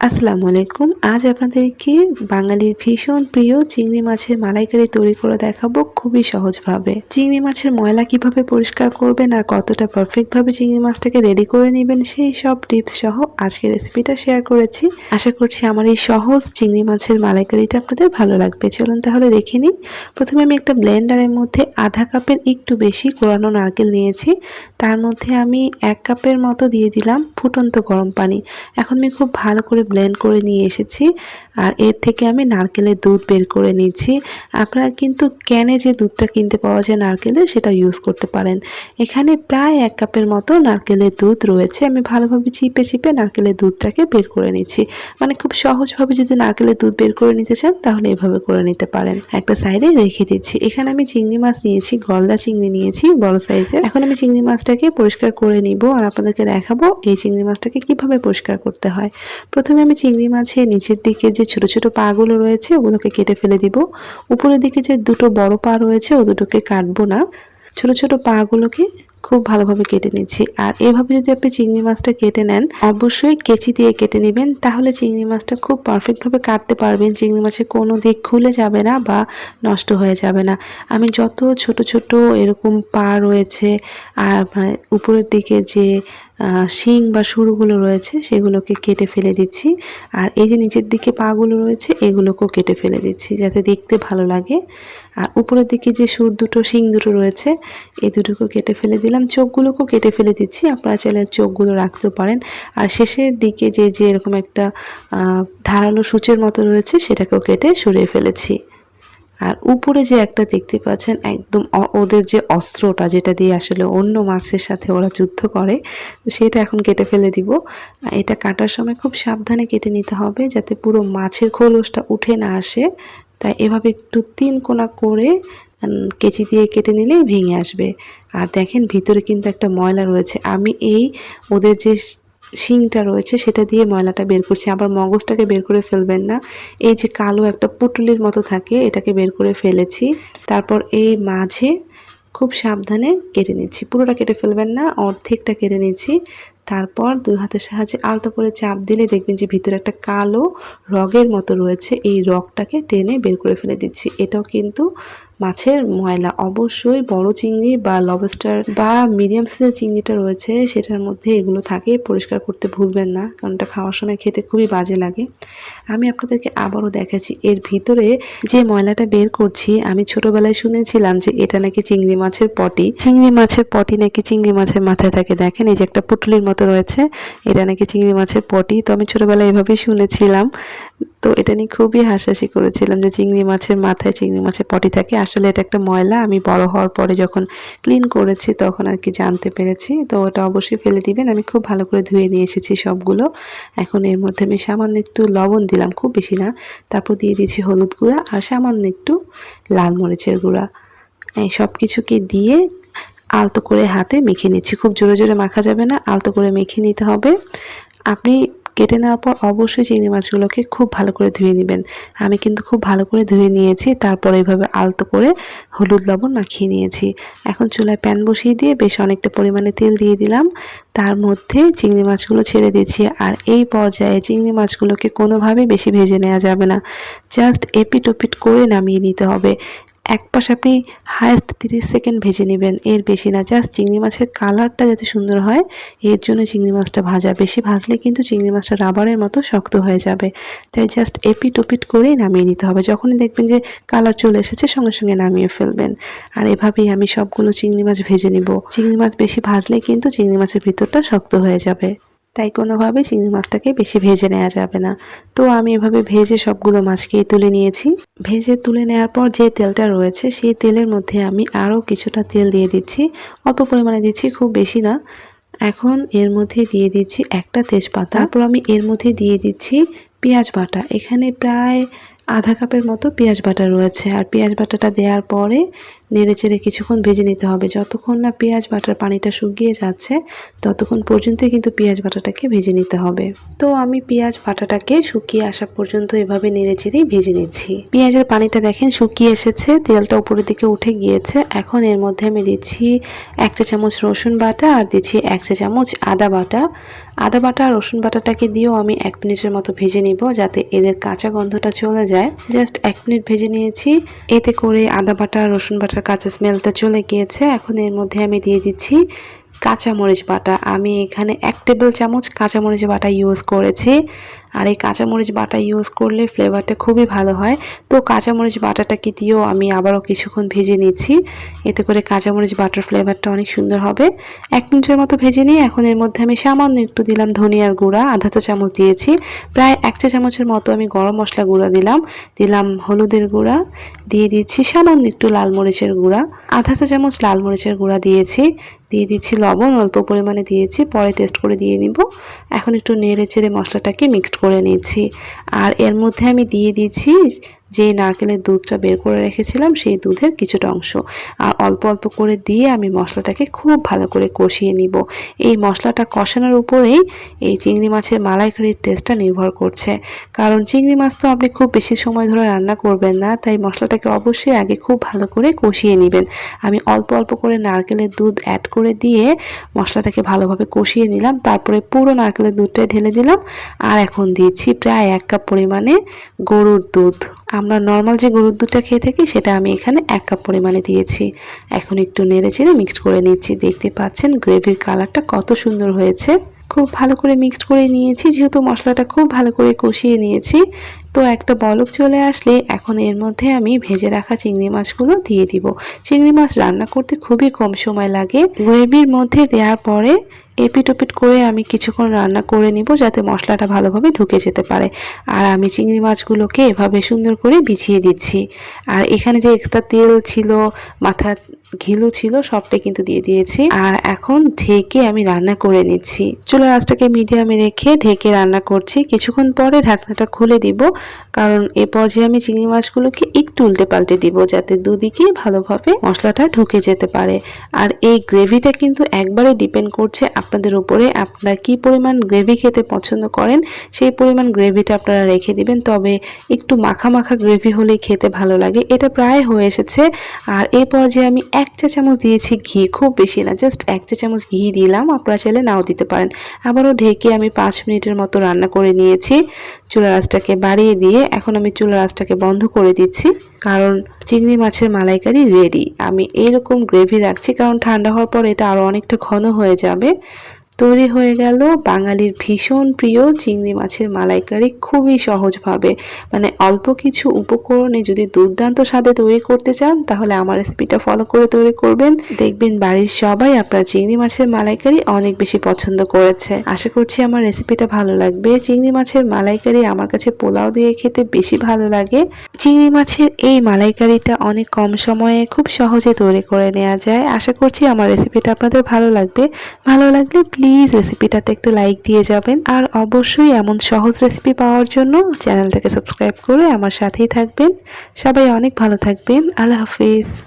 আসসালামু আলাইকুম। আজ আপনাদেরকে বাঙালির ভীষণ প্রিয় চিংড়ি মাছের মালাইকারি তৈরি করে দেখাবো খুবই সহজভাবে। চিংড়ি মাছের ময়লা কীভাবে পরিষ্কার করবেন আর কতটা পারফেক্টভাবে চিংড়ি মাছটাকে রেডি করে নেবেন, সেই সব টিপস সহ আজকে রেসিপিটা শেয়ার করেছি। আশা করছি আমার এই সহজ চিংড়ি মাছের মালাইকারিটা আপনাদের ভালো লাগবে। চলুন তাহলে দেখে নিই। প্রথমে আমি একটা ব্লেন্ডারের মধ্যে আধা কাপের একটু বেশি কোরানো নারকেল নিয়েছি। তার মধ্যে আমি এক কাপের মতো দিয়ে দিলাম ফুটন্ত গরম পানি। এখন আমি খুব ভালো করে ব্লেন্ড করে নিয়ে এসেছি। আর এর থেকে আমি নারকেলের দুধ বের করে নিচ্ছি আপনারা কিন্তু ক্যানে যে দুধটা কিনতে পাওয়া যায় নারকেলের সেটা ইউজ করতে পারেন। এখানে প্রায় এক কাপের মতো নারকেলের দুধ রয়েছে। আমি ভালোভাবে চিপে চিপে নারকেলের দুধটাকে বের করে নিচ্ছি মানে খুব সহজভাবে যদি নারকেলের দুধ বের করে নিতে চান, তাহলে এভাবে করে নিতে পারেন। একটা সাইডে রেখে দিচ্ছি। এখানে আমি চিংড়ি মাছ নিয়েছি, গলদা চিংড়ি নিয়েছি, বড় সাইজের এখন আমি চিংড়ি মাছটাকে পরিষ্কার করে নিব। আর আপনাদেরকে দেখাবো এই চিংড়ি মাছটাকে কীভাবে পরিষ্কার করতে হয়। প্রথমে আমি চিংড়ি মাছের নিচের দিকে যে ছোট ছোট পাগুলো রয়েছে, ওগুলোকে কেটে ফেলে দিব। উপরের দিকে যে দুটো বড় পা রয়েছে, ও দুটোকে কাটবো না। ছোট ছোট পাগুলোকে খুব ভালোভাবে কেটে নিচ্ছি। আর এভাবে যদি আপনি চিংড়ি মাছটা কেটে নেন, অবশ্যই কেচি দিয়ে কেটে নেবেন। তাহলে চিংড়ি মাছটা খুব পারফেক্টভাবে কাটতে পারবেন। চিংড়ি মাছের কোনো দিক খুলে যাবে না বা নষ্ট হয়ে যাবে না। আমি যত ছোট ছোট এরকম পা রয়েছে, আর মানে উপরের দিকে যে শিং বা সুরগুলো রয়েছে, সেগুলোকে কেটে ফেলে দিচ্ছি। আর এই যে নিচের দিকে পাগুলো রয়েছে, এগুলোকেও কেটে ফেলে দিচ্ছি, যাতে দেখতে ভালো লাগে। আর উপরের দিকে যে সুর দুটো, শিং দুটো রয়েছে এই দুটোকেও কেটে ফেলে দিলাম। চোখগুলোকেও কেটে ফেলে দিচ্ছি, আপনারা চাইলে চোখগুলো রাখতেও পারেন। আর শেষের দিকে যে যে এরকম একটা ধারালো সূচের মতো রয়েছে, সেটাকেও কেটে সরিয়ে ফেলেছি। আর উপরে যে একটা দেখতে পাচ্ছেন, একদম ওদের যে অস্ত্রটা যেটা দিয়ে আসলে অন্য মাছের সাথে ওরা যুদ্ধ করে, সেটা এখন কেটে ফেলে দিব। এটা কাটার সময় খুব সাবধানে কেটে নিতে হবে যাতে পুরো মাছের খোলসটা উঠে না আসে। তাই এভাবে একটু তিন কোনা করে কেচি দিয়ে কেটে নিলেই ভেঙে আসবে। আর দেখেন, ভিতরে কিন্তু একটা ময়লা রয়েছে। আমি এই ওদের যে শিংটা রয়েছে, সেটা দিয়ে ময়লাটা বের করছি। আবার মগজটাকে বের করে ফেলবেন না। এই যে কালো একটা পুটুলির মতো থাকে, এটাকে বের করে ফেলেছি। তারপর এই মাঝে খুব সাবধানে কেটে নিচ্ছি। পুরোটা কেটে ফেলবেন না, অর্ধেকটা কেটে নিচ্ছি। তারপর দুই হাতের সাহায্যে আলতো করে চাপ দিলে দেখবেন যে ভিতরে একটা কালো রগের মতো রয়েছে। এই রগটাকে টেনে বের করে ফেলে দিচ্ছি। এটাও কিন্তু মাছের ময়লা। অবশ্যই বড় চিংড়ি বা লবস্টার বা মিডিয়াম সাইজের চিংড়িটা রয়েছে, সেটার মধ্যে এগুলো থাকে, পরিষ্কার করতে ভুলবেন না, কারণ এটা খাওয়ার সময় খেতে খুবই বাজে লাগে। আমি আপনাদেরকে আবারও দেখাচ্ছি, এর ভিতরে যে ময়লাটা বের করছি, আমি ছোটবেলায় শুনেছিলাম যে এটা নাকি চিংড়ি মাছের পটি। চিংড়ি মাছের পটি নাকি চিংড়ি মাছের মাথায় থাকে, দেখেন এই যে একটা পুটুলির মতো রয়েছে, এটা নাকি চিংড়ি মাছের পটি। তো আমি ছোটবেলায় এভাবেই শুনেছিলাম। তো এটা নিয়ে খুবই হাসাহাসি করেছিলাম যে চিংড়ি মাছের মাথায় চিংড়ি মাছের পটি থাকে আসলে এটা একটা ময়লা। আমি বড় হওয়ার পরে যখন ক্লিন করেছি তখন আর কি জানতে পেরেছি। তো ওটা অবশ্যই ফেলে দিবেন। আমি খুব ভালো করে ধুয়ে নিয়ে এসেছি সবগুলো। এখন এর মধ্যে আমি সামান্য একটু লবণ দিলাম, খুব বেশি না। তারপর দিয়ে দিয়েছি হলুদ গুঁড়া আর সামান্য একটু লাল মরিচের গুঁড়া। এই সব কিছুকে দিয়ে আলতো করে হাতে মেখে নিচ্ছি। খুব জোরে জোরে মাখা যাবে না। আলতো করে মেখে নিতে হবে। আপনি কেটে নেওয়ার পর অবশ্যই চিংড়ি মাছগুলোকে খুব ভালো করে ধুয়ে নেবেন। আমি কিন্তু খুব ভালো করে ধুয়ে নিয়েছি, তারপর এইভাবে আলতো করে হলুদ লবণ মাখিয়ে নিয়েছি। এখন চুলায় প্যান বসিয়ে দিয়ে বেশ অনেকটা পরিমাণে তেল দিয়ে দিলাম। তার মধ্যে চিংড়ি মাছগুলো ছেড়ে দিচ্ছি আর এই পর্যায়ে চিংড়ি মাছগুলোকে কোনোভাবেই বেশি ভেজে নেওয়া যাবে না। জাস্ট এপিট ওপিট করে নামিয়ে নিতে হবে। এক পাশ আপনি হায়েস্ট তিরিশ সেকেন্ড ভেজে নেবেন, এর বেশি না। জাস্ট চিংড়ি মাছের কালারটা যাতে সুন্দর হয়, এর জন্য চিংড়ি মাছটা ভাজা। বেশি ভাজলে কিন্তু চিংড়ি মাছটা রাবারের মতো শক্ত হয়ে যাবে। তাই জাস্ট এপিট ওপিট করেই নামিয়ে নিতে হবে। যখনই দেখবেন যে কালার চলে এসেছে, সঙ্গে সঙ্গে নামিয়ে ফেলবেন। আর এভাবেই আমি সবগুলো চিংড়ি মাছ ভেজে নিব। চিংড়ি মাছ বেশি ভাজলে কিন্তু চিংড়ি মাছের ভিতরটা শক্ত হয়ে যাবে। তাই কোনোভাবে চিংড়ি মাছটাকে বেশি ভেজে নেওয়া যাবে না। তো আমি এভাবে ভেজে সবগুলো মাছকে তুলে নিয়েছি। ভেজে তুলে নেওয়ার পর যে তেলটা রয়েছে, সেই তেলের মধ্যে আমি আরও কিছুটা তেল দিয়ে দিচ্ছি। অল্প পরিমাণে দিচ্ছি, খুব বেশি না। এখন এর মধ্যে দিয়ে দিচ্ছি একটা তেজপাতা। তারপর আমি এর মধ্যে দিয়ে দিচ্ছি পেঁয়াজ বাটা। এখানে প্রায় আধা কাপের মতো পেঁয়াজ বাটা রয়েছে। আর পেঁয়াজ বাটাটা দেওয়ার পরে নেড়ে চেড়ে কিছুক্ষণ ভেজে নিতে হবে। যতক্ষণ না পেঁয়াজ বাটার পানিটা শুকিয়ে যাচ্ছে, ততক্ষণ পর্যন্তই কিন্তু পেঁয়াজ বাটাটাকে ভেজে নিতে হবে। তো আমি পেঁয়াজ বাটাটাকে শুকিয়ে আসা পর্যন্ত এভাবে নেড়ে চেড়েই ভেজে নিচ্ছি। পেঁয়াজের পানিটা দেখেন শুকিয়ে এসেছে, তেলটা উপরের দিকে উঠে গিয়েছে। এখন এর মধ্যে আমি দিচ্ছি এক চা চামচ রসুন বাটা আর দিচ্ছি এক চা চামচ আদা বাটা। আদা বাটা আর রসুন বাটাটাকে দিয়েও আমি এক মিনিটের মতো ভেজে নিব যাতে এদের কাঁচা গন্ধটা চলে যায়। জাস্ট এক মিনিট ভেজে নিয়েছি। এতে করে আদা বাটা আর রসুন বাটার কাঁচা স্মেলটা চলে গিয়েছে। এখন এর মধ্যে আমি দিয়ে দিচ্ছি কাঁচামরিচ বাটা। আমি এখানে এক টেবিল চামচ কাঁচামরিচ বাটা ইউজ করেছি। আর এই কাঁচামরিচ বাটা ইউজ করলে ফ্লেভারটা খুবই ভালো হয়। তো কাঁচামরিচ বাটাটাকে দিয়েও আমি আবারও কিছুক্ষণ ভেজে নিচ্ছি। এতে করে কাঁচামরিচ বাটার ফ্লেভারটা অনেক সুন্দর হবে। এক মিনিটের মতো ভেজে নিয়ে এখন এর মধ্যে আমি সামান্য একটু দিলাম ধনিয়ার গুঁড়া, আধা চা চামচ দিয়েছি। প্রায় এক চা চামচের মতো আমি গরম মশলা গুঁড়া দিলাম। দিলাম হলুদের গুঁড়া, দিয়ে দিচ্ছি সামান্য একটু লাল মরিচের গুঁড়া। আধা চা চামচ লাল মরিচের গুঁড়া দিয়েছি। দিয়ে দিচ্ছি লবণ, অল্প পরিমাণে দিয়েছি, পরে টেস্ট করে দিয়ে নিব। এখন একটু নেড়ে চেড়ে মশলাটাকে মিক্সড করে নিয়েছি আর এর মধ্যে আমি দিয়ে দিচ্ছি যে নারকেলের দুধটা বের করে রেখেছিলাম, সেই দুধের কিছুটা অংশ। আর অল্প অল্প করে দিয়ে আমি মশলাটাকে খুব ভালো করে কষিয়ে নিব। এই মশলাটা কষানোর উপরেই এই চিংড়ি মাছের মালাইকারির টেস্টটা নির্ভর করছে। কারণ চিংড়ি মাছ তো আপনি খুব বেশি সময় ধরে রান্না করবেন না, তাই মশলাটাকে অবশ্যই আগে খুব ভালো করে কষিয়ে নেবেন। আমি অল্প অল্প করে নারকেলের দুধ অ্যাড করে দিয়ে মশলাটাকে ভালোভাবে কষিয়ে নিলাম। তারপরে পুরো নারকেলের দুধটা ঢেলে দিলাম। আর এখন দিয়েছি প্রায় এক কাপ পরিমাণে গরুর দুধ। আমরা নর্মাল যে গরুর দুধটা খেয়ে থাকি, সেটা আমি এখানে এক কাপ পরিমাণে দিয়েছি। এখন একটু নেড়ে চেড়ে মিক্সড করে নিচ্ছি। দেখতে পাচ্ছেন গ্রেভির কালারটা কত সুন্দর হয়েছে। খুব ভালো করে মিক্সড করে নিয়েছি, যেহেতু মশলাটা খুব ভালো করে কষিয়ে নিয়েছি। তো একটা বলক চলে আসলে এখন এর মধ্যে আমি ভেজে রাখা চিংড়ি মাছগুলো দিয়ে দিব। চিংড়ি মাছ রান্না করতে খুবই কম সময় লাগে। গ্রেভির মধ্যে দেওয়ার পরে এপিট ওপিট করে আমি কিছুক্ষণ রান্না করে নিব যাতে মশলাটা ভালোভাবে ঢুকে যেতে পারে। আর আমি চিংড়ি মাছগুলোকে এভাবে সুন্দর করে বিছিয়ে দিচ্ছি। আর এখানে যে এক্সট্রা তেল ছিল মাথা ঘিলু ছিল, সবটাই কিন্তু দিয়ে দিয়েছি। আর এখন ঢেকে আমি রান্না করে নিচ্ছি। চুলার আঁচটাকে মিডিয়ামে রেখে ঢেকে রান্না করছি। কিছুক্ষণ পরে ঢাকনাটা খুলে দিব, কারণ এ পর্যায়ে আমি চিংড়ি মাছগুলোকে একটু উল্টে পাল্টে দিব, যাতে দুদিকে ভালোভাবে মশলাটা ঢুকে যেতে পারে। আর এই গ্রেভিটা কিন্তু একবারে ডিপেন্ড করছে আপনাদের উপরে, আপনারা কি পরিমাণ গ্রেভি খেতে পছন্দ করেন, সেই পরিমাণ গ্রেভিটা আপনারা রেখে দিবেন। তবে একটু মাখা মাখা গ্রেভি হলেই খেতে ভালো লাগে। এটা প্রায় হয়ে এসেছে। আর এই পর্যায়ে আমি এক চা চামচ দিয়েছি ঘি, খুব বেশি না জাস্ট এক চা চামচ ঘি দিলাম, আপনারা চাইলে নাও দিতে পারেন। আবারও ঢেকে আমি পাঁচ মিনিটের মতো রান্না করে নিয়েছি। চুলা আঁচটাকে বাড়িয়ে দিয়ে এখন আমি চুলা আঁচটাকে বন্ধ করে দিচ্ছি, কারণ চিংড়ি মাছের মালাইকারি রেডি আমি এইরকম গ্রেভি রাখছি, কারণ ঠান্ডা হওয়ার পর এটা আরও অনেকটা ঘন হয়ে যাবে। তৈরি হয়ে গেল। বাঙালির ভীষণ প্রিয় চিংড়ি মাছের মালাইকারি খুবই সহজভাবে। মানে অল্প কিছু উপকরণে যদি দুর্দান্ত স্বাদে তৈরি করতে চান, তাহলে আমার রেসিপিটা ফলো করে তৈরি করবেন। দেখবেন বাড়ির সবাই আপনার চিংড়ি মাছের মালাইকারি অনেক বেশি পছন্দ করেছে। আশা করছি আমার রেসিপিটা ভালো লাগবে। চিংড়ি মাছের মালাইকারি আমার কাছে পোলাও দিয়ে খেতে বেশি ভালো লাগে। চিংড়ি মাছের এই মালাইকারিটা অনেক কম সময়ে খুব সহজে তৈরি করে নেওয়া যায়। আশা করছি আমার রেসিপিটা আপনাদের ভালো লাগবে। ভালো লাগলে প্লিজ রেসিপিটাতে একটু লাইক দিয়ে যাবেন। আর অবশ্যই এমন সহজ রেসিপি পাওয়ার জন্য চ্যানেলটাকে সাবস্ক্রাইব করে আমার সাথেই থাকবেন। সবাই অনেক ভালো থাকবেন। আল্লাহ হাফিজ।